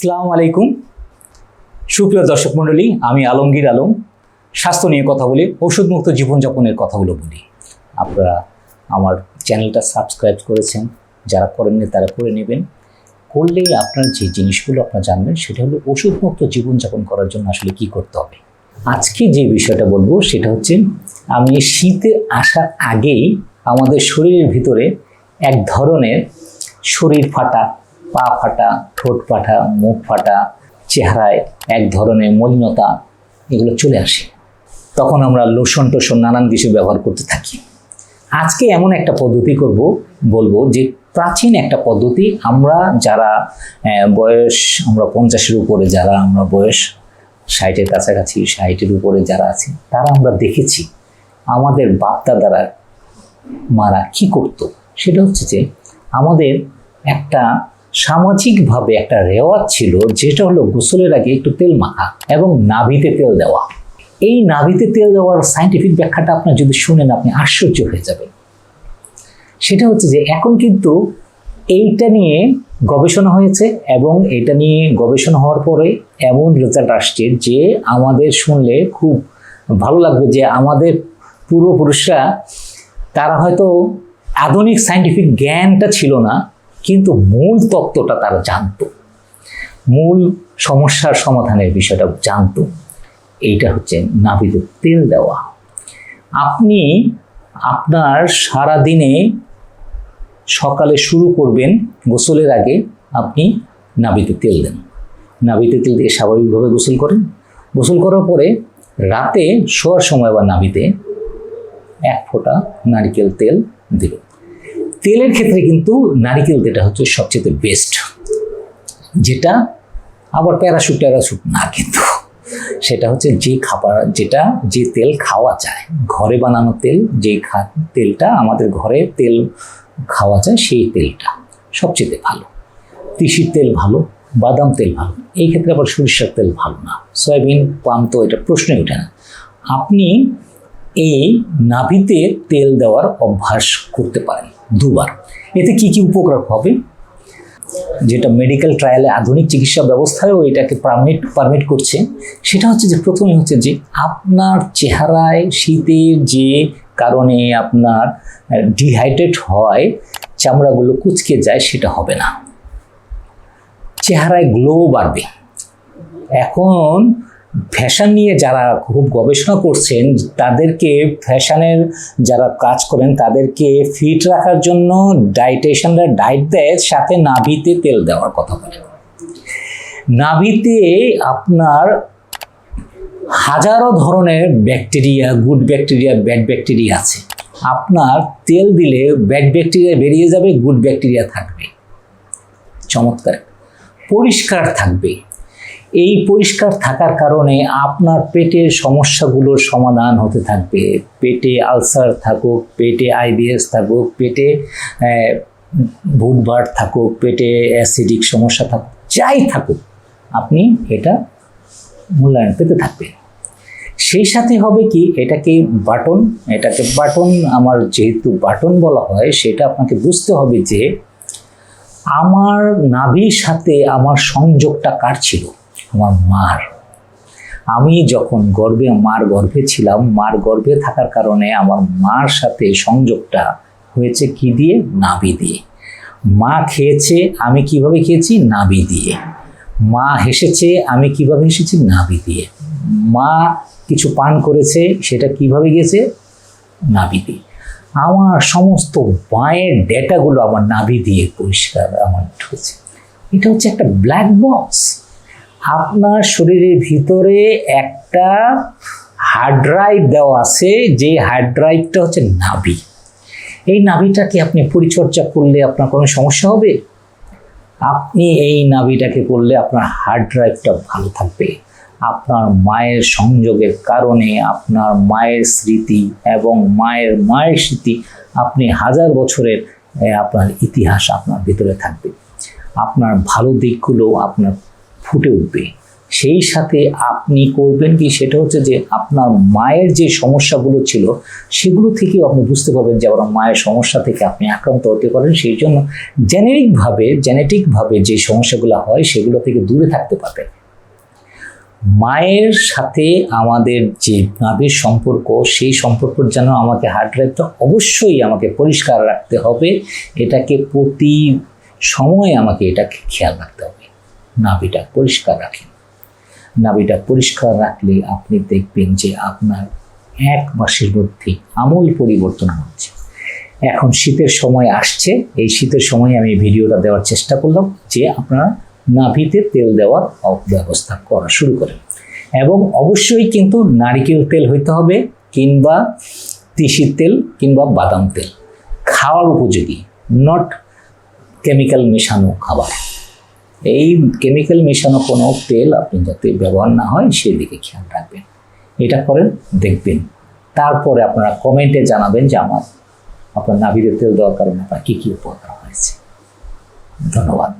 আসসালামু আলাইকুম। সুপ্রিয় দর্শক মণ্ডলী, আমি আলমগীর আলম। স্বাস্থ্য নিয়ে কথা বলি, ওষুধমুক্ত জীবনযাপনের কথাগুলো বলি। আপনারা আমার চ্যানেলটা সাবস্ক্রাইব করেছেন, যারা করেননি তারা করে নেবেন। করলেই আপনার যে জিনিসগুলো আপনারা জানবেন, সেটা হলো ওষুধমুক্ত জীবনযাপন করার জন্য আসলে কি করতে হবে। আজকে যে বিষয়টা বলব, সেটা হচ্ছে আমি শীতে আসার আগেই আমাদের শরীরের ভিতরে এক ধরনের শরীর ফাটা পা ফাটা, ঠোঁট ফাটা, মুখ ফাটা, চেহারায় এক ধরনের মলিনতা এগুলো চলে আসে। তখন আমরা লোশন টোশন নানান কিছু ব্যবহার করতে থাকি। আজকে এমন একটা পদ্ধতি করব, বলব যে প্রাচীন একটা পদ্ধতি আমরা যারা বয়স আমরা পঞ্চাশের উপরে যারা, আমরা বয়স ষাটের কাছাকাছি, ষাটের উপরে যারা আছে, তারা আমরা দেখেছি আমাদের বাপদাদারা মারা কি করতো? সেটা হচ্ছে যে আমাদের একটা সামাজিকভাবে একটা রেওয়াজ ছিল, যেটা হলো গোসলের আগে একটু তেল মাখা এবং নাভিতে তেল দেওয়া। এই নাভিতে তেল দেওয়ার সাইন্টিফিক ব্যাখ্যাটা আপনার যদি শুনেন, আপনি আশ্চর্য হয়ে যাবেন। সেটা হচ্ছে যে, এখন কিন্তু এইটা নিয়ে গবেষণা হয়েছে এবং এটা নিয়ে গবেষণা হওয়ার পরে এমন রেজাল্ট আসছে যে, আমাদের শুনলে খুব ভালো লাগবে যে, আমাদের পূর্বপুরুষরা, তারা হয়তো আধুনিক সাইন্টিফিক জ্ঞানটা ছিল না কিন্তু মূল তত্ত্বটা তারা জানতো। মূল সমস্যার সমাধানের বিষয়টা জানতো। এইটা হচ্ছে নাভিতে তেল দেওয়া। আপনি আপনার সারা দিনে সকালে শুরু করবেন, গোসলের আগে আপনি নাভিতে তেল দেন। নাভিতে তেল দিয়ে স্বাভাবিকভাবে গোসল করেন। গোসল করার পরে রাতে শোয়ার সময় বা নাভিতে এক ফোঁটা নারিকেল তেল দিল তেলের ক্ষেত্রে কিন্তু নারিকেল তেলটা হচ্ছে সবচেয়ে বেস্ট যেটা আবার প্যারাশুট ট্যারাশুট না কিন্তু, সেটা হচ্ছে যে খাবার, যেটা যে তেল খাওয়া যায়, ঘরে বানানো তেল, যে খা, তেলটা আমাদের ঘরে তেল খাওয়া যায় সেই তেলটা সবচেয়ে ভালো। তিসির তেল ভালো, বাদাম তেল ভালো, এই ক্ষেত্রে আবার সরিষার তেল ভালো না। সয়াবিন, পাম তো এটা প্রশ্নই ওঠে না। আপনি এই নাভিতে তেল দেওয়ার অভ্যাস করতে পারেন। দুবার। এতে কি কি উপকার হবে? যেটা মেডিকেল ট্রায়ালে আধুনিক চিকিৎসা ব্যবস্থায়ও এটাকে পারমিট পারমিট করছে, সেটা হচ্ছে যে প্রথমে হচ্ছে যে আপনার চেহারায় শীতের যে কারণে আপনার ডিহাইড্রেট হয়, চামড়াগুলো কুচকে যায়, সেটা হবে না। চেহারায় গ্লো বাড়বে। এখন ফ্যাশন নিয়ে যারা খুব গবেষণা করছেন, তাদেরকে ফ্যাশনের যারা কাজ করেন, তাদেরকে ফিট রাখার জন্য ডাইটেশনরা ডায়েট দেয়, সাথে নাভিতে তেল দেওয়ার কথা বলে। নাভিতে আপনার হাজারো ধরনের bacteria good bacteria bad bacteria আছে। আপনার তেল দিলে ব্যাড ব্যাকটেরিয়া বেরিয়ে যাবে গুড ব্যাকটেরিয়া থাকবে। চমৎকার। পরিষ্কার থাকবে। এই পরিষ্কার থাকার কারণে আপনার পেটের সমস্যাগুলোর সমাধান হতে থাকবে। পেটে আলসার থাকুক, পেটে আইবিএস থাকুক, পেটে বুধবার থাকুক, পেটে অ্যাসিডিক সমস্যা থাকুক, যাই থাকুক, আপনি এটা মূল্যায়ন পেতে থাকবেন। সেই সাথে হবে কি, এটাকে বাটন এটাকে বাটন, আমার যেহেতু বাটন বলা হয়, সেটা আপনাকে বুঝতে হবে যে, আমার নাভির সাথে আমার সংযোগটা কার ছিল? আমার মার। আমি যখন গর্ভে মার গর্ভে ছিলাম, মার গর্ভে থাকার কারণে আমার মার সাথে সংযোগটা হয়েছে কি দিয়ে? নাভি দিয়ে। মা খেয়েছে, আমি কীভাবে খেয়েছি? নাভি দিয়ে। মা হেসেছে, আমি কীভাবে হেসেছি? নাভি দিয়ে। মা কিছু পান করেছে, সেটা কীভাবে গেছে নাভি দিয়ে। আমার সমস্ত মায়ের ডেটাগুলো আমার নাভি দিয়ে পরিষ্কার আমার ঢুকেছে। এটা হচ্ছে একটা ব্ল্যাক বক্স আপনার শরীরের ভিতরে একটা হার্ড ড্রাইভ দেওয়া আছে, যে হার্ড ড্রাইভটা হচ্ছে নাভি। এই নাভিটাকে আপনি পরিচর্যা করলে আপনার কোনো সমস্যা হবে? আপনি এই নাভিটাকে করলে আপনার হার্ড ড্রাইভটা ভালো থাকবে। আপনার মায়ের সংযোগের কারণে আপনার মায়ের স্মৃতি এবং মায়ের মায়ের স্মৃতি আপনি হাজার বছরের আপনার ইতিহাস আপনার ভিতরে থাকবে। আপনার ভালো দিকগুলো আপনার ফুটে উঠবে। সেই সাথে আপনি করবেন কি? সেটা হচ্ছে যে আপনার মায়ের যে সমস্যাগুলো ছিল, সেগুলো থেকেও আপনি বুঝতে পারবেন যে আপনার মায়ের সমস্যা থেকে আপনি আক্রান্ত হতে পারেন। সেই জন্য জেনেরিকভাবে জেনেটিকভাবে যে সমস্যাগুলো হয়, সেগুলো থেকে দূরে থাকতে পারবেন। মায়ের সাথে আমাদের যে নাভের সম্পর্ক, সেই সম্পর্কর যেন আমাকে হার্ড ড্রাইভটা অবশ্যই আমাকে পরিষ্কার রাখতে হবে। এটাকে প্রতি সময় আমাকে এটাকে খেয়াল রাখতে হবে। নাভিটা পরিষ্কার রাখেন। নাভিটা পরিষ্কার রাখলে আপনি দেখবেন যে আপনার এক মাসের মধ্যে আমূল পরিবর্তন হচ্ছে। এখন শীতের সময় আসছে, এই শীতের সময় আমি ভিডিওটা দেওয়ার চেষ্টা করলাম যে আপনারা নাভিতে তেল দেওয়ার ব্যবস্থা করা শুরু করেন। এবং অবশ্যই কিন্তু নারিকেল তেল হইতে হবে কিংবা তিসির তেল কিংবা বাদাম তেল। খাওয়ার উপযোগী নট কেমিক্যাল মেশানো খাবার। এই কেমিক্যাল মেশানো কোনো তেল আপনি যাতে ব্যবহার না হয়, সেদিকে খেয়াল রাখবেন। এটা করেন, দেখবেন। তারপরে আপনারা কমেন্টে জানাবেন যে আমার, আপনার নাভিতে তেল দেওয়ার কারণে আপনার কী কী উপকার হয়েছে। ধন্যবাদ।